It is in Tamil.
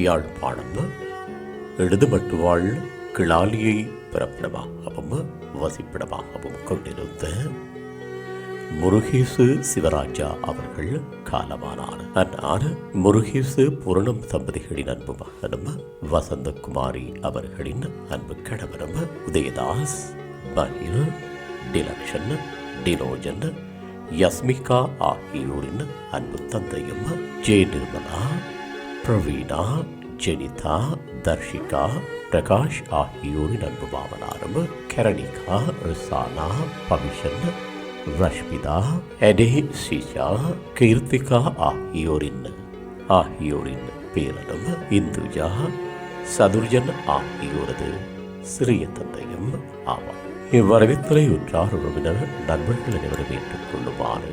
யாழ்ப்பாணம் எழுதுமட்டுவாள் கிளாலியை பிறப்பிடமாகவும் வசிப்பிடமாகவும் கொண்டிருந்த முருகேசு சிவராஜா அவர்கள் காலமானார். அன்னார் முருகேசு பூரணம் தம்பதிகளின் அன்பு மகனும் வசந்தகுமாரி அவர்களின் அன்பு கணவரும் உதயதாஸ் மயில் டிலக்ஷன் டிலோஜன் யஸ்மிகா ஆகியோரின் அன்பு தந்தையும் ஜெய நிர்மலா பிரவீனா ஜெனிதா தர்ஷிகா பிரகாஷ் ஆகியோரின் அன்பு பாவனாரும் கரணிகா ரிசானா பவிஷன் ரஷ்மிதா எடே சிஷா கீர்த்திகா ஆகியோரின் ஆகியோரின் பேரனும் இந்துஜா சதுர்ஜன் ஆகியோரது சிறிய தந்தையும் ஆவார். இவ்வரவித்தலை உற்றார் உறவினர் நண்பர்கள் அனைவரும் ஏற்றுக்கொள்ளுமாறு